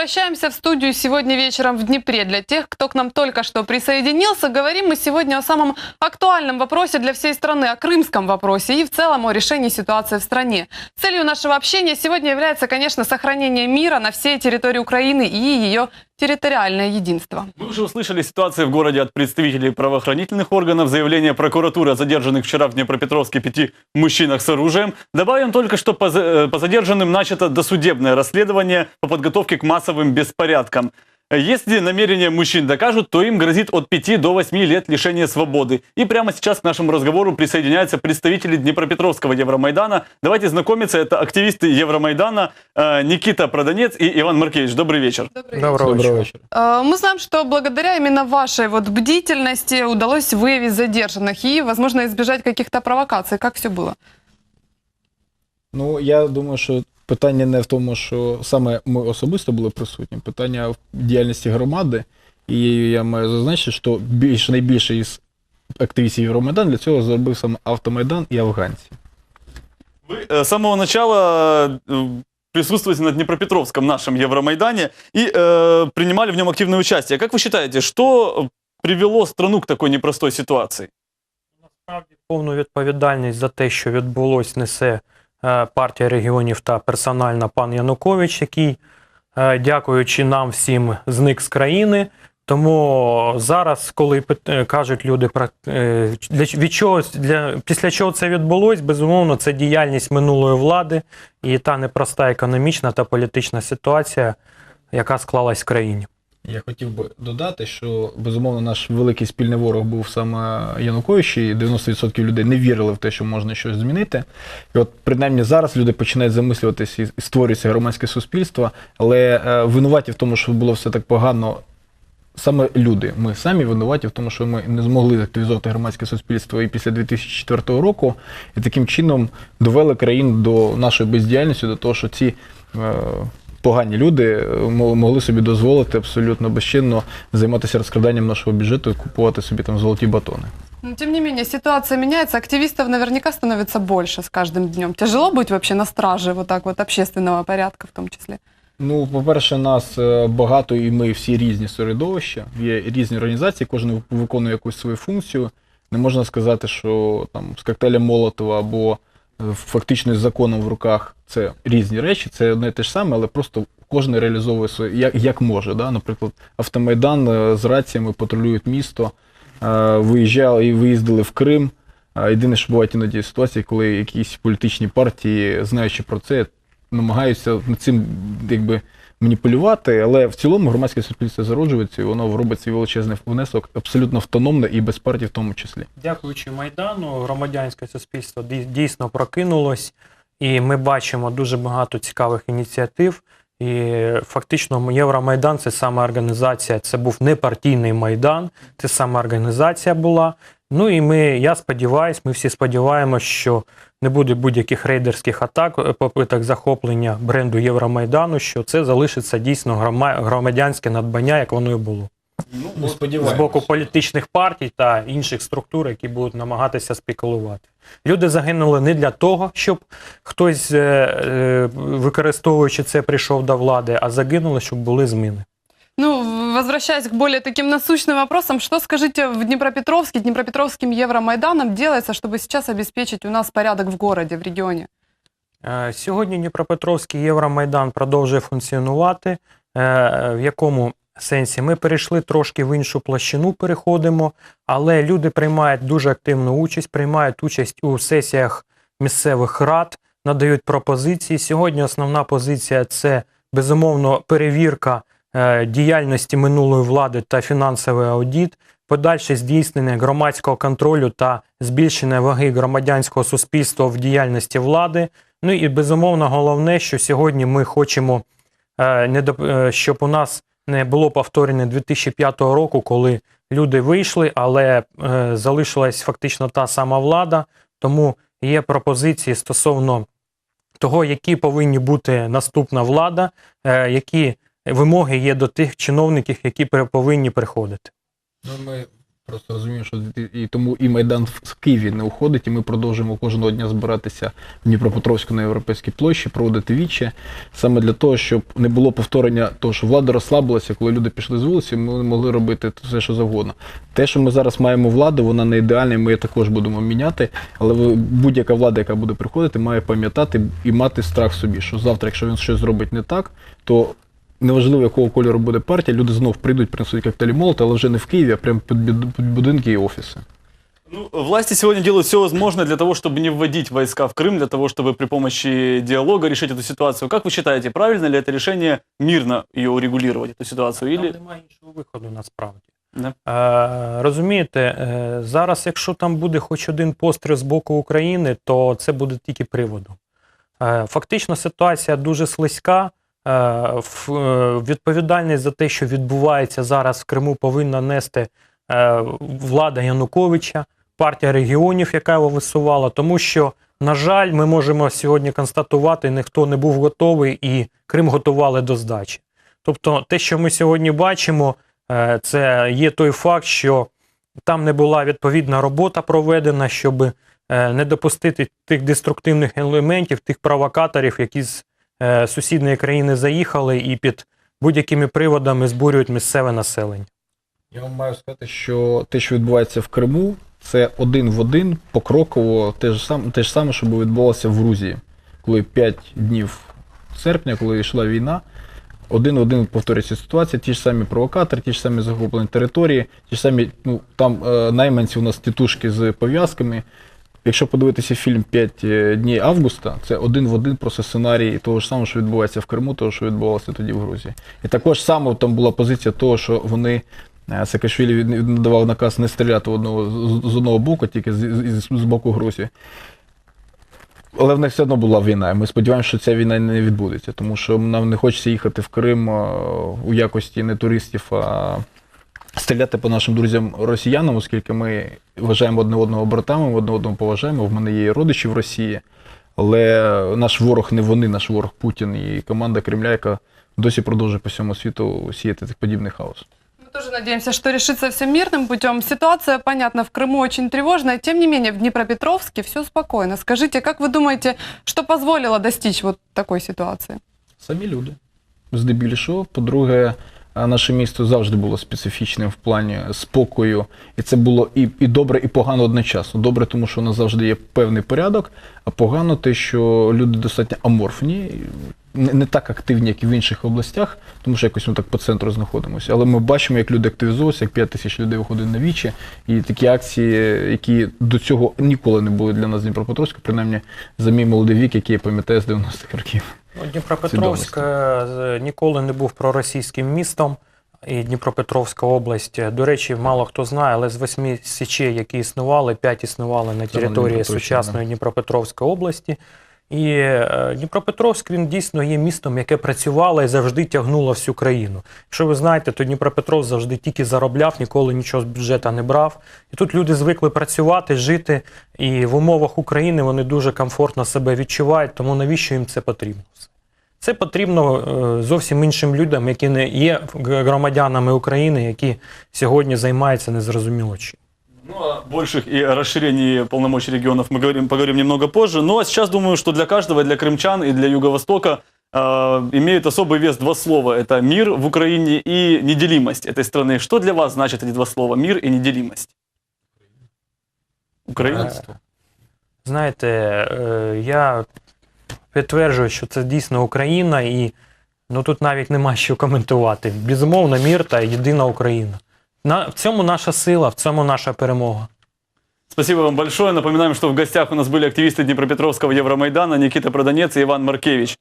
возвращаемся в студию сегодня вечером в Днепре. Для тех, кто к нам только что присоединился, говорим мы сегодня о самом актуальном вопросе для всей страны, о крымском вопросе и в целом о решении ситуации в стране. Целью нашего общения сегодня является, конечно, сохранение мира на всей территории Украины и ее территориальное единство. Мы уже услышали ситуации в городе от представителей правоохранительных органов, заявление прокуратуры о задержанных вчера в Днепропетровске пяти мужчинах с оружием. Добавим только, что по, э, по задержанным начато досудебное расследование по подготовке к массовым беспорядкам. Если намерения мужчин докажут, то им грозит от 5 до 8 лет лишения свободы. И прямо сейчас к нашему разговору присоединяются представители Днепропетровского Евромайдана. Давайте знакомиться. Это активисты Евромайдана э, Никита Проданец и Иван Маркевич. Добрый вечер. Доброго вечера. Э, Мы знаем, что благодаря именно вашей вот бдительности удалось выявить задержанных и, возможно, избежать каких-то провокаций. Как все было? Ну, я думаю, що питання не в тому, що саме ми особисто були присутні, питання в діяльності громади. І я маю зазначити, що більш найбільше із активістів Євромайдан для цього зробив саме автомайдан і афганці. Вы э, с самого начала э, присутствуете на Днепропетровском нашем Евромайдане и э, принимали в нем активное участие. Как вы считаете, что привело страну к такой непростой ситуации? Насправді повну відповідальність за те, що відбулось, несе е, партія регіонів та персонально пан Янукович, який, е, дякуючи нам всім, зник з країни. Тому зараз, коли е, кажуть люди про е, для від чого для після чого це відбулось, безумовно, це діяльність минулої влади і та непроста економічна та політична ситуація, яка склалась в країні. Я хотів би додати, що безумовно наш великий спільний ворог був саме Янукович, і 90% людей не вірили в те, що можна щось змінити. І от принаймні зараз люди починають замислюватися і створюється громадське суспільство, але е, винуваті в тому, що було все так погано. Саме люди, ми самі винуваті в тому, що ми не змогли активізувати громадське суспільство і після 2004 року, і таким чином довели країну до нашої бездіяльності, до того, що ці е, погані люди е, мо- могли собі дозволити абсолютно безчинно займатися розкраданням нашого бюджету і купувати собі там золоті батони. Но, тем не менее, ситуация меняется. Активистов наверняка становится больше с каждым днем. Тяжело быть вообще на страже вот так вот общественного порядка в том числе. Ну, по-перше, нас е, багато, і ми всі різні середовища, є різні організації, кожен виконує якусь свою функцію. Не можна сказати, що там з коктейлем Молотова або фактично з законом в руках це різні речі, це одне і те ж саме, але просто кожен реалізовує своє, як, як може. Да? Наприклад, автомайдан е, з раціями патрулюють місто, е, виїжджали і виїздили в Крим. Єдине, що бувають іноді ситуації, коли якісь політичні партії, знаючи про це, намагаються цим якби маніпулювати, але в цілому громадське суспільство зароджується і воно робить свій величезний внесок абсолютно автономно і без партій в тому числі. Дякуючи Майдану, громадянське суспільство дій- дійсно прокинулось, і ми бачимо дуже багато цікавих ініціатив. І фактично Євромайдан це саме організація, це був не партійний майдан, це саме організація була. Ну і ми, я сподіваюся, ми всі сподіваємося, що не буде будь-яких рейдерських атак, е, попиток захоплення бренду Євромайдану, що це залишиться дійсно грома- громадянське надбання, як воно і було Ну, з боку політичних партій та інших структур, які будуть намагатися спекулювати. Люди загинули не для того, щоб хтось, е, е, використовуючи це, прийшов до влади, а загинули, щоб були зміни. Ну, возвращаясь к более таким насущным вопросам, что скажите в Днепропетровске, Днепропетровским Евромайданом делается, чтобы сейчас обеспечить у нас порядок в городе, в регионе? Е, Сьогодні Дніпропетровський Євромайдан продовжує функціонувати. В якому сенсі? Ми перейшли трошки в іншу площину, переходимо, але люди приймають дуже активну участь, приймають участь у сесіях місцевих рад, надають пропозиції. Сьогодні основна позиція це безумовно перевірка е, діяльності минулої влади та фінансовий аудіт, подальше здійснення громадського контролю та збільшення ваги громадянського суспільства в діяльності влади. Ну і безумовно головне, що сьогодні ми хочемо, е, е, щоб у нас не було повторене 2005 року, коли люди вийшли, але е, залишилась фактично та сама влада. Тому є пропозиції стосовно того, які повинні бути наступна влада, е, які вимоги є до тих чиновників, які повинні приходити. Ну, ми Просто розумію, що і тому і Майдан в Києві не уходить, і ми продовжуємо кожного дня збиратися в Дніпропетровську на Європейській площі, проводити віче, саме для того, щоб не було повторення того, що влада розслабилася, коли люди пішли з вулиці, ми могли робити все, що завгодно. Те, що ми зараз маємо владу, вона не ідеальна, і ми її також будемо міняти. Але будь-яка влада, яка буде приходити, має пам'ятати і мати страх собі, що завтра, якщо він щось зробить не так, то неважливо, якого кольору буде партія, люди знов прийдуть, принесуть коктейлі молота, але вже не в Києві, а прямо під бід- під будинки і офіси. Ну, власти сегодня делают все возможное для того, чтобы не вводить войска в Крым, для того, чтобы при помощи диалога решить эту ситуацию. Как вы считаете, правильно ли это решение мирно ее урегулировать, эту ситуацию? Или... Там немає іншого виходу насправді. Да. Е, розумієте, е, зараз, якщо там буде хоч один постріл з боку України, то це буде тільки приводом. Е, фактично ситуація дуже слизька. Е, е, відповідальність за те, що відбувається зараз в Криму, повинна нести е, влада Януковича, партія регіонів, яка його висувала, тому що, на жаль, ми можемо сьогодні констатувати, ніхто не був готовий і Крим готували до здачі. Тобто, те, що ми сьогодні бачимо, це є той факт, що там не була відповідна робота проведена, щоб не допустити тих деструктивних елементів, тих провокаторів, які з е, сусідньої країни заїхали і під будь-якими приводами збурюють місцеве населення. Я вам маю сказати, що те, що відбувається в Криму, це один в один покроково те ж саме, те ж саме, що відбувалося в Грузії, коли 5 днів серпня, коли йшла війна, один в один повторюється ситуація, ті ж самі провокатори, ті ж самі захоплені території, ті ж самі, ну там е, найманці у нас тітушки з пов'язками. Якщо подивитися фільм «5 днів августа, це один в один просто сценарій того ж самого, що відбувається в Криму, того, що відбувалося тоді в Грузії. І також саме там була позиція того, що вони е, Саакашвілі надавав наказ не стріляти одного з- з одного боку, тільки з, з, з боку Грузії. Але в них все одно була війна. і Ми сподіваємося, що ця війна не відбудеться, тому що нам не хочеться їхати в Крим е, у якості не туристів, а стріляти по нашим друзям росіянам, оскільки ми вважаємо одне одного братами, одне одного поважаємо. В мене є і родичі в Росії, але наш ворог не вони, наш ворог Путін і команда Кремля, яка досі продовжує по всьому світу сіяти так подібний хаос. Мы тоже надеемся, что решится все мирным путем. Ситуация, понятно, в Крыму очень тревожная. Тем не менее, в Днепропетровске все спокойно. Скажите, как вы думаете, что позволило достичь вот такой ситуации? Самі люди. Здебільшого. По-друге, а, наше місто завжди було специфічним в плані спокою. І це було і, і добре, і погано одночасно. Добре, тому що у нас завжди є певний порядок, а погано те, що люди достатньо аморфні, не, не так активні, як і в інших областях, тому що якось ми так по центру знаходимося. Але ми бачимо, як люди активізуються, як 5 тисяч людей виходить на вічі, і такі акції, які до цього ніколи не були для нас в Дніпропетровську, принаймні за мій молодий вік, який я пам'ятаю з 90-х років. Ну, Дніпропетровськ е, ніколи не був проросійським містом. І Дніпропетровська область, е, до речі, мало хто знає, але з восьми січей, які існували, п'ять існували на території сучасної Дніпропетровської області. І е, Дніпропетровськ він дійсно є містом, яке працювало і завжди тягнуло всю країну. Якщо ви знаєте, то Дніпропетровськ завжди тільки заробляв, ніколи нічого з бюджету не брав. І тут люди звикли працювати, жити, і в умовах України вони дуже комфортно себе відчувають, тому навіщо їм це потрібно? Це потрібно е, зовсім іншим людям, які не є громадянами України, які сьогодні займаються незрозуміло чим. Ну, о больших и о расширении полномочий регионов мы говорим, поговорим немного позже. Ну, а сейчас думаю, что для каждого, и для крымчан, и для Юго-Востока э, имеет особый вес два слова. Это мир в Украине и неделимость этой страны. Что для вас значит эти два слова? Мир и неделимость? Украина? Знаєте, е, я підтверджую, що це дійсно Україна, і ну тут навіть нема що коментувати. Безумовно, мір та єдина Україна. На, в цьому наша сила, в цьому наша перемога. Спасибо вам большое. Напоминаем, что в гостях у нас были активисты Днепропетровского Евромайдана Никита Проданец и Иван Маркевич.